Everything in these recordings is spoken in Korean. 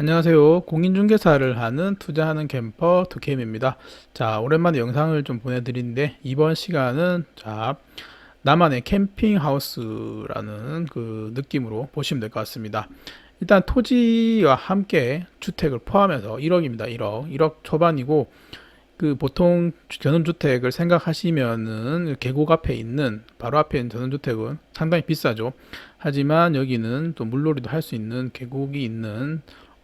안녕하세요. 공인중개사를 하는 투자하는 캠퍼 투캠입니다. 자, 오랜만에 영상을 좀 보내드리는데 이번 시간은 자 나만의 캠핑 하우스라는 그 느낌으로 보시면 될 것 같습니다. 일단 토지와 함께 주택을 포함해서 1억입니다. 1억, 1억 초반이고 그 보통 전원주택을 생각하시면은 계곡 앞에 있는 바로 앞에 있는 전원주택은 상당히 비싸죠. 하지만 여기는 또 물놀이도 할 수 있는 계곡이 있는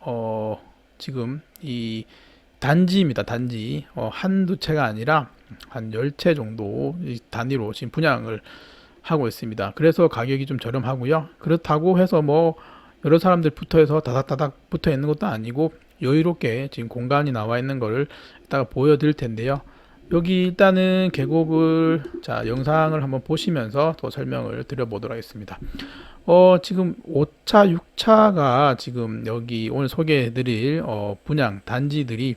어 지금 이 단지입니다. 단지 어, 한두 채가 아니라 한 열 채 정도 이 단위로 지금 분양을 하고 있습니다. 그래서 가격이 좀 저렴하고요. 그렇다고 해서 뭐 여러 사람들 붙어 해서 다닥다닥 붙어 있는 것도 아니고 여유롭게 지금 공간이 나와 있는 거를 이따가 보여드릴 텐데요. 여기 일단은 계곡을 자 영상을 한번 보시면서 또 설명을 드려보도록 하겠습니다. 어 지금 5차, 6차가 지금 여기 오늘 소개해드릴 어, 분양 단지들이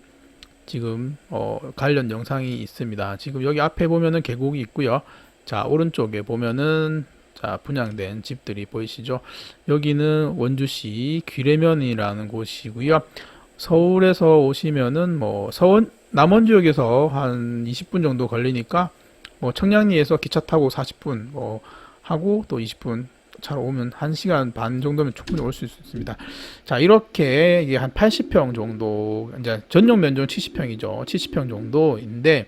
지금 어, 관련 영상이 있습니다. 지금 여기 앞에 보면은 계곡이 있고요. 자 오른쪽에 보면은 자 분양된 집들이 보이시죠? 여기는 원주시 귀래면이라는 곳이고요. 서울에서 오시면은 뭐 서원 남원 지역에서 한 20분 정도 걸리니까 뭐 청량리에서 기차 타고 40분 뭐 하고 또 20분 차로 오면 1시간 반 정도면 충분히 올 수 있습니다. 자, 이렇게 이게 한 80평 정도 이제 전용 면적은 70평이죠. 70평 정도인데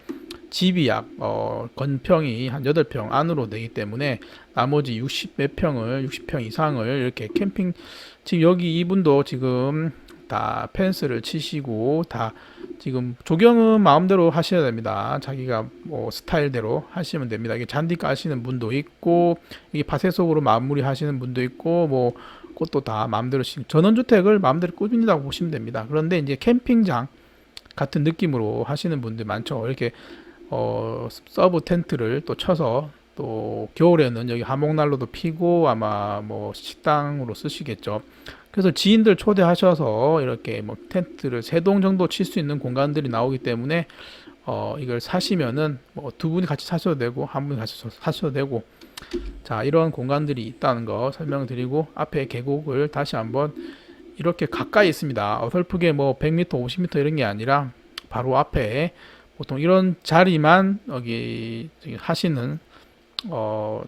집이 약 어, 건평이 한 8평 안으로 되기 때문에 나머지 60 몇 평을 60평 이상을 이렇게 캠핑 지금 여기 이분도 지금 다 펜스를 치시고 다 지금 조경은 마음대로 하셔야 됩니다. 자기가 뭐 스타일대로 하시면 됩니다. 이게 잔디 까시는 분도 있고 이게 파쇄속으로 마무리 하시는 분도 있고 뭐 그것도 다 마음대로 시 전원주택을 마음대로 꾸민다고 보시면 됩니다. 그런데 이제 캠핑장 같은 느낌으로 하시는 분들 많죠. 이렇게 어 서브 텐트를 또 쳐서 또 겨울에는 여기 하목난로도 피고 아마 뭐 식당으로 쓰시겠죠. 그래서 지인들 초대하셔서 이렇게 뭐 텐트를 세 동 정도 칠 수 있는 공간들이 나오기 때문에 어 이걸 사시면은 뭐 두 분이 같이 사셔도 되고 한 분이 같이 사셔도 되고 자 이런 공간들이 있다는 거 설명드리고 앞에 계곡을 다시 한번 이렇게 가까이 있습니다. 어설프게 뭐 100m, 50m 이런 게 아니라 바로 앞에 보통 이런 자리만 여기 하시는 어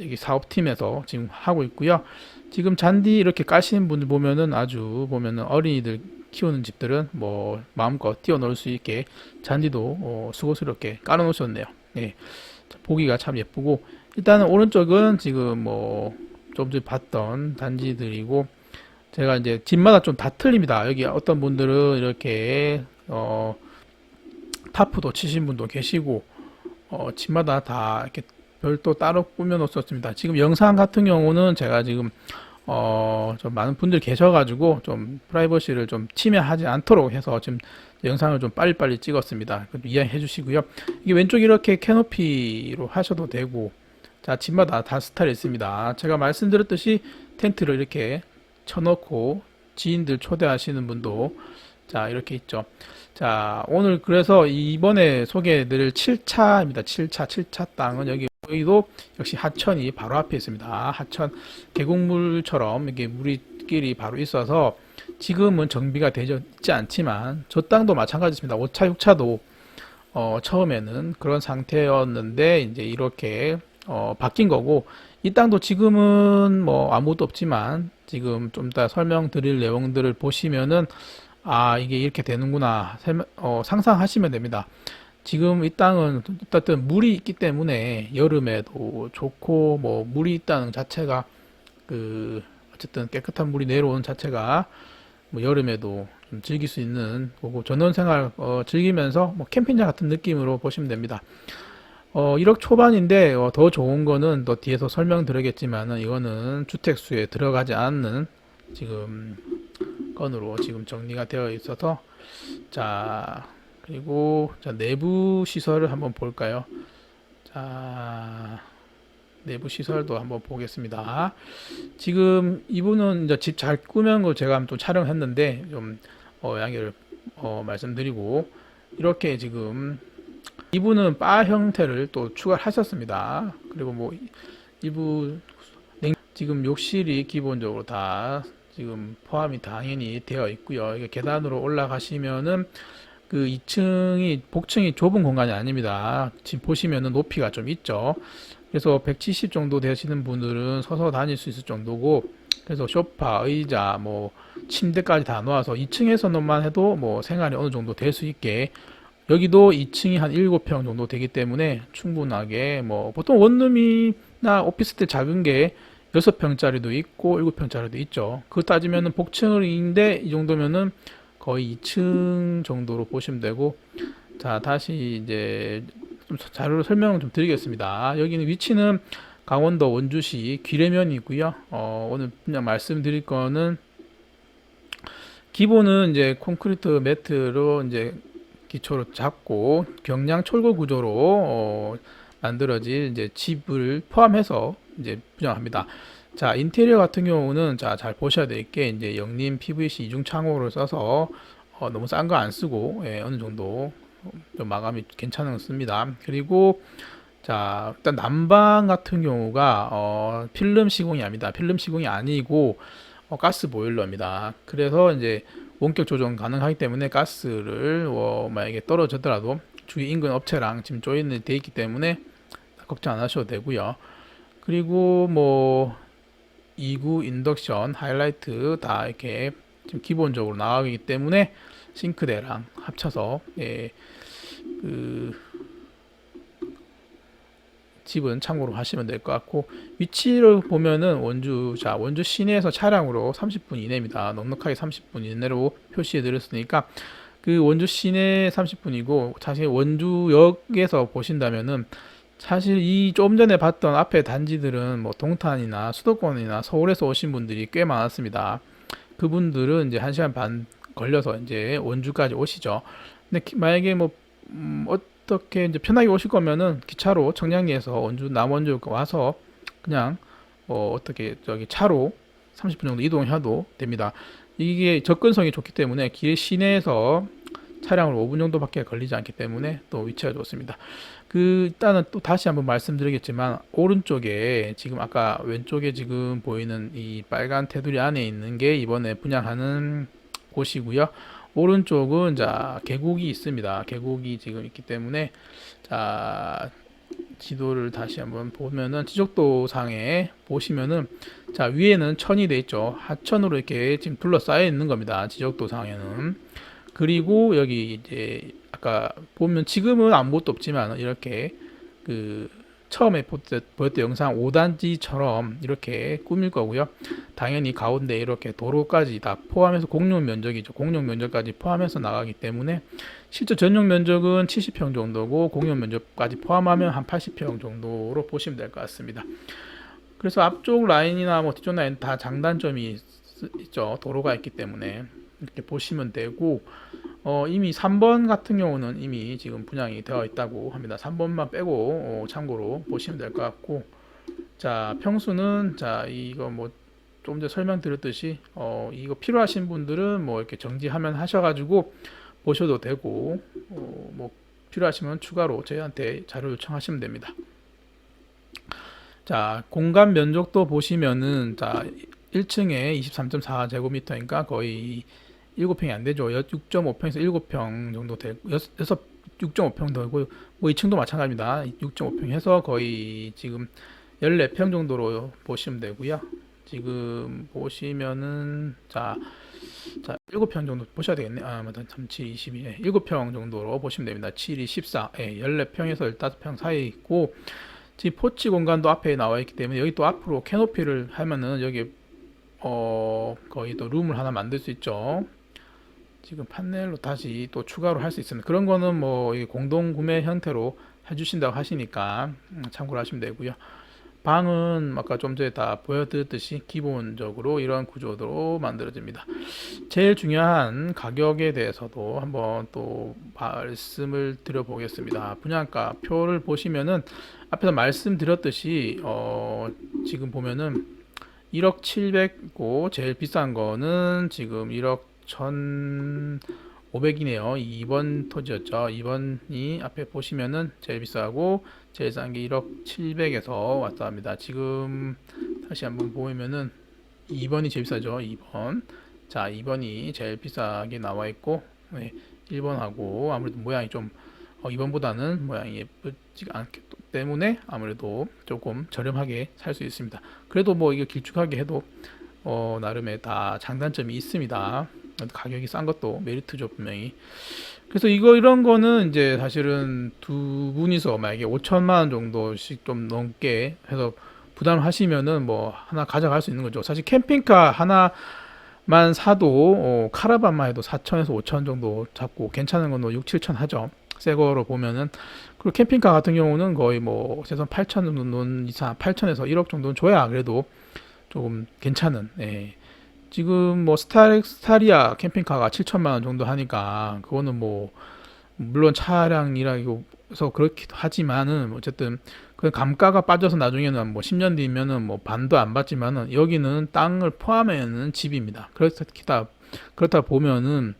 여기 사업팀에서 지금 하고 있고요. 지금 잔디 이렇게 까시는 분들 보면은 아주 보면은 어린이들 키우는 집들은 뭐 마음껏 뛰어놀 수 있게 잔디도 어, 수고스럽게 깔아놓으셨네요. 예, 보기가 참 예쁘고 일단은 오른쪽은 지금 뭐 좀 전에 봤던 단지들이고 제가 이제 집마다 좀 다 틀립니다. 여기 어떤 분들은 이렇게 어 타프도 치신 분도 계시고 어 집마다 다 이렇게 별도 따로 꾸며 놓았습니다. 지금 영상 같은 경우는 제가 지금 어, 좀 많은 분들 계셔가지고 좀 프라이버시를 좀 침해하지 않도록 해서 지금 영상을 좀 빨리빨리 찍었습니다. 이해해 주시고요. 이게 왼쪽 이렇게 캐노피로 하셔도 되고, 자, 집마다 다 스타일이 있습니다. 제가 말씀드렸듯이 텐트를 이렇게 쳐놓고 지인들 초대하시는 분도 자, 이렇게 있죠. 자, 오늘 그래서 이번에 소개해드릴 7차입니다. 7차, 7차 땅은 여기 여기도 역시 하천이 바로 앞에 있습니다. 하천 계곡물처럼 이게 물이길이 바로 있어서 지금은 정비가 되지 않지만 저 땅도 마찬가지입니다. 5차, 6차도 어, 처음에는 그런 상태였는데 이제 이렇게 어, 바뀐 거고 이 땅도 지금은 뭐 아무것도 없지만 지금 좀 이따 설명드릴 내용들을 보시면은 아 이게 이렇게 되는구나 어, 상상하시면 됩니다. 지금 이 땅은 어쨌든 물이 있기 때문에 여름에도 좋고 뭐 물이 있다는 자체가 그 어쨌든 깨끗한 물이 내려오는 자체가 뭐 여름에도 좀 즐길 수 있는 거고 전원생활 어, 즐기면서 뭐 캠핑장 같은 느낌으로 보시면 됩니다. 어, 1억 초반인데 어, 더 좋은 거는 또 뒤에서 설명드리겠지만은 이거는 주택수에 들어가지 않는 지금 건으로 지금 정리가 되어 있어서 자 그리고 자 내부 시설을 한번 볼까요? 자 내부 시설도 한번 보겠습니다. 지금 이분은 이제 집 잘 꾸며놓은 거 제가 또 촬영했는데 좀 어, 양해를 어, 말씀드리고 이렇게 지금 이분은 바 형태를 또 추가를 하셨습니다. 그리고 뭐 냉- 지금 욕실이 기본적으로 다 지금 포함이 당연히 되어 있고요. 이게 계단으로 올라가시면은 그 2층이 복층이 좁은 공간이 아닙니다. 지금 보시면은 높이가 좀 있죠. 그래서 170 정도 되시는 분들은 서서 다닐 수 있을 정도고 그래서 소파, 의자, 뭐 침대까지 다 놓아서 2층에서만 해도 뭐 생활이 어느 정도 될 수 있게 여기도 2층이 한 7평 정도 되기 때문에 충분하게 뭐 보통 원룸이나 오피스텔 작은 게 6평짜리도 있고 7평짜리도 있죠. 그거 따지면은 복층인데 이 정도면은 거의 2층 정도로 보시면 되고 자 다시 이제 좀 자료로 설명을 좀 드리겠습니다. 여기는 위치는 강원도 원주시 귀례면이고요. 어, 오늘 그냥 말씀드릴 거는 기본은 이제 콘크리트 매트로 이제 기초로 잡고 경량 철골 구조로 어, 만들어질 이제 집을 포함해서 이제 분양합니다. 자, 인테리어 같은 경우는 자, 잘 보셔야 될 게 이제 영림 PVC 이중 창호를 써서 어, 너무 싼 거 안 쓰고 예, 어느 정도 좀 마감이 괜찮은 거 씁니다. 그리고 자, 일단 난방 같은 경우가 어, 필름 시공이 아닙니다. 필름 시공이 아니고 어, 가스 보일러입니다. 그래서 이제 원격 조정 가능하기 때문에 가스를 어, 만약에 떨어졌더라도 주위 인근 업체랑 지금 조인이 돼 있기 때문에 걱정 안 하셔도 되고요. 그리고 뭐 2구 인덕션, 하이라이트 다 이렇게 지금 기본적으로 나가기 때문에 싱크대랑 합쳐서 예, 그 집은 참고로 하시면 될 것 같고 위치를 보면은 원주 자 원주 시내에서 차량으로 30분 이내입니다. 넉넉하게 30분 이내로 표시해 드렸으니까 그 원주 시내 30분이고 사실 원주역에서 보신다면은 사실 이 좀 전에 봤던 앞에 단지들은 뭐 동탄이나 수도권이나 서울에서 오신 분들이 꽤 많았습니다. 그분들은 이제 1시간 반 걸려서 이제 원주까지 오시죠. 근데 기- 만약에 뭐 음, 어떻게 이제 편하게 오실 거면은 기차로 청량리에서 원주 남원주 와서 그냥 뭐 어떻게 저기 차로 30분 정도 이동해도 됩니다. 이게 접근성이 좋기 때문에 길 시내에서 차량으로 5분 정도밖에 걸리지 않기 때문에 또 위치가 좋습니다. 그 일단은 또 다시 한번 말씀드리겠지만 오른쪽에 지금 아까 왼쪽에 지금 보이는 이 빨간 테두리 안에 있는 게 이번에 분양하는 곳이고요. 오른쪽은 자 계곡이 있습니다. 계곡이 지금 있기 때문에 자 지도를 다시 한번 보면은 지적도 상에 보시면은 자 위에는 천이 돼 있죠. 하천으로 이렇게 지금 둘러싸여 있는 겁니다. 지적도 상에는 그리고 여기 이제 아까 보면 지금은 아무것도 없지만 이렇게 그 처음에 보였- 보였던 영상 5단지처럼 이렇게 꾸밀 거고요. 당연히 가운데 이렇게 도로까지 다 포함해서 공용 면적이죠. 공용 면적까지 포함해서 나가기 때문에 실제 전용 면적은 70평 정도고 공용 면적까지 포함하면 한 80평 정도로 보시면 될 것 같습니다. 그래서 앞쪽 라인이나 뭐 뒤쪽 라인 다 장단점이 있- 있죠. 도로가 있기 때문에 이렇게 보시면 되고 어, 이미 3번 같은 경우는 이미 지금 분양이 되어 있다고 합니다. 3번만 빼고 어, 참고로 보시면 될 것 같고 자 평수는 자 이거 뭐좀 전에 설명드렸듯이 어, 이거 필요하신 분들은 뭐 이렇게 정지하면 하셔가지고 보셔도 되고 어, 뭐 필요하시면 추가로 저희한테 자료 요청하시면 됩니다. 자 공간 면적도 보시면은 자 1층에 23.4제곱미터니까 거의 7평이 안 되죠. 6.5평에서 7평 정도 되고 6, 6.5평 되고 뭐 2층도 마찬가지입니다. 6.5평 해서 거의 지금 14평 정도로 보시면 되고요. 지금 보시면은 자, 자 7평 정도 보셔야 되겠네. 아, 맞다. 3, 7, 22. 예, 7평 정도로 보시면 됩니다. 7, 2, 14. 예, 14평에서 15평 사이 있고 지금 포치 공간도 앞에 나와 있기 때문에 여기 또 앞으로 캐노피를 하면은 여기 어 거의 또 룸을 하나 만들 수 있죠. 지금 판넬로 다시 또 추가로 할 수 있습니다. 그런 거는 뭐 공동 구매 형태로 해주신다고 하시니까 음, 참고를 하시면 되고요. 방은 아까 좀 전에 다 보여드렸듯이 기본적으로 이런 구조로 만들어집니다. 제일 중요한 가격에 대해서도 한번 또 말씀을 드려보겠습니다. 분양가 표를 보시면은 앞에서 말씀드렸듯이 어 지금 보면은 1억 700고 제일 비싼 거는 지금 1억 1,500이네요. 2번 토지였죠. 2번이 앞에 보시면은 제일 비싸고 제일 싼 게 1억 700에서 왔다 합니다. 지금 다시 한번 보면은 2번이 제일 비싸죠. 2번. 자, 2번이 제일 비싸게 나와 있고, 네, 1번하고 아무래도 모양이 좀 어, 2번보다는 모양이 예쁘지 않기 때문에 아무래도 조금 저렴하게 살 수 있습니다. 그래도 뭐 이거 길쭉하게 해도 어, 나름의 다 장단점이 있습니다. 가격이 싼 것도 메리트죠 분명히. 그래서 이거 이런 거는 이제 사실은 두 분이서 만약에 5천만 원 정도씩 좀 넘게 해서 부담하시면은 뭐 하나 가져갈 수 있는 거죠. 사실 캠핑카 하나만 사도 어, 카라반만 해도 4천에서 5천 정도 잡고 괜찮은 건뭐 6, 7천 하죠. 새 거로 보면은 그리고 캠핑카 같은 경우는 거의 뭐 최소한 8천 정도 이상 8천에서 1억 정도는 줘야 그래도 조금 괜찮은 예. 지금 뭐 스타, 스타리아 캠핑카가 7천만 원 정도 하니까 그거는 뭐 물론 차량이라서 그렇기도 하지만은 어쨌든 그 감가가 빠져서 나중에는 뭐 10년 뒤면은 뭐 반도 안 받지만은 여기는 땅을 포함하는 집입니다. 그렇다 그렇다 보면은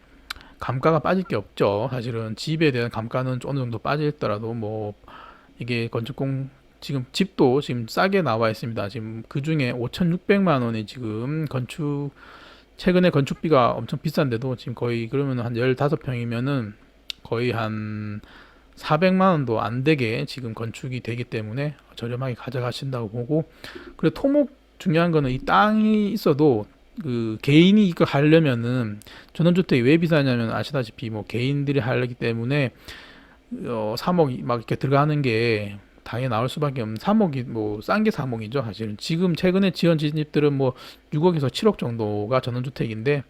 감가가 빠질 게 없죠. 사실은 집에 대한 감가는 어느 정도 빠지더라도 뭐 이게 건축공 지금 집도 지금 싸게 나와 있습니다. 지금 그 중에 5,600만 원이 지금 건축 최근에 건축비가 엄청 비싼데도 지금 거의 그러면 한 15평이면은 거의 한 400만 원도 안 되게 지금 건축이 되기 때문에 저렴하게 가져가신다고 보고 그리고 토목 중요한 거는 이 땅이 있어도 그 개인이 이거 하려면은 전원주택이 왜 비싸냐면 아시다시피 뭐 개인들이 하려기 때문에 어 3억 막 이렇게 들어가는 게 당연히 나올 수밖에 없는 3억이 뭐 싼 게 3억이죠 사실은 지금 최근에 지은 집들은 뭐 6억에서 7억 정도가 전원주택인데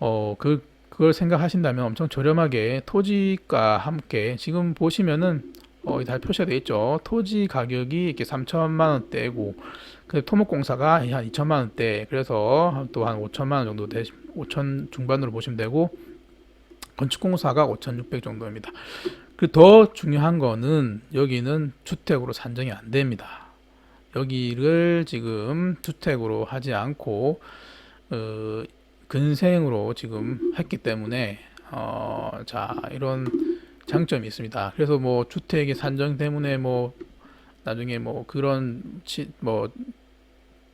어 그 그걸 생각하신다면 엄청 저렴하게 토지가 함께 지금 보시면은 어, 다 표시가 되어 있죠. 토지 가격이 이렇게 3천만 원대고 그 토목공사가 한 2천만 원대 그래서 또 한 5천만 원 정도 되 5천 중반으로 보시면 되고 건축공사가 5,600 정도입니다. 그 더 중요한 거는 여기는 주택으로 산정이 안 됩니다. 여기를 지금 주택으로 하지 않고 어, 근생으로 지금 했기 때문에 어, 자 이런 장점이 있습니다. 그래서 뭐 주택의 산정 때문에 뭐 나중에 뭐 그런 치, 뭐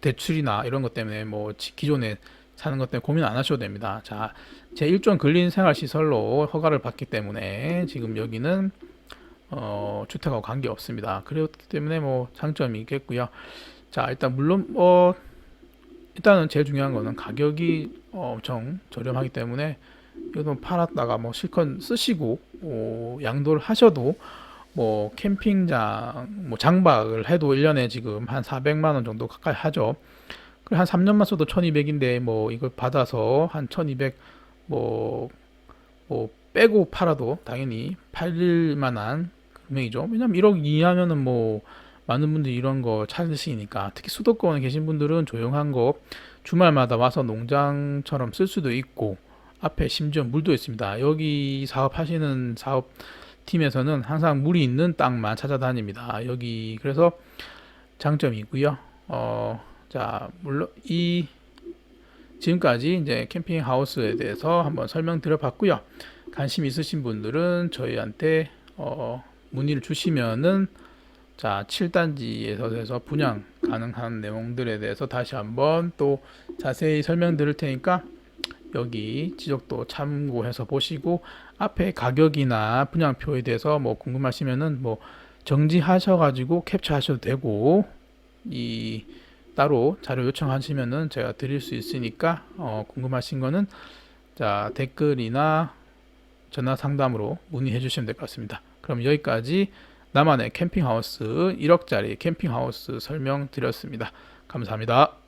대출이나 이런 것 때문에 뭐 기존에 사는 것 때문에 고민 안 하셔도 됩니다. 자, 제 1종 근린 생활 시설로 허가를 받기 때문에 지금 여기는 어, 주택하고 관계 없습니다. 그렇기 때문에 뭐 장점이 있겠고요. 자, 일단 물론 뭐 일단은 제일 중요한 거는 가격이 엄청 저렴하기 때문에 이거 팔았다가 뭐 실컷 쓰시고 어, 양도를 하셔도 뭐 캠핑장 뭐 장박을 해도 1년에 지금 한 400만 원 정도 가까이 하죠. 한 3년만 써도 1200인데 뭐 이걸 받아서 한 1200 뭐, 뭐 빼고 팔아도 당연히 팔릴 만한 금액이죠. 왜냐면 1억 이하면은 뭐 많은 분들이 이런 거 찾으시니까 특히 수도권에 계신 분들은 조용한 거 주말마다 와서 농장처럼 쓸 수도 있고 앞에 심지어 물도 있습니다. 여기 사업하시는 사업 팀에서는 항상 물이 있는 땅만 찾아다닙니다. 여기 그래서 장점이 있고요. 어, 자, 물론 이 지금까지 이제 캠핑 하우스에 대해서 한번 설명드려 봤고요. 관심 있으신 분들은 저희한테 어, 문의를 주시면은 자, 7단지에서 해서 분양 가능한 내용들에 대해서 다시 한번 또 자세히 설명드릴 테니까 여기 지적도 참고해서 보시고 앞에 가격이나 분양표에 대해서 뭐 궁금하시면은 뭐 정지하셔 가지고 캡처하셔도 되고 이 따로 자료 요청하시면은 제가 드릴 수 있으니까 어 궁금하신 거는 자 댓글이나 전화 상담으로 문의해 주시면 될 것 같습니다. 그럼 여기까지 나만의 캠핑하우스 1억짜리 캠핑하우스 설명 드렸습니다. 감사합니다.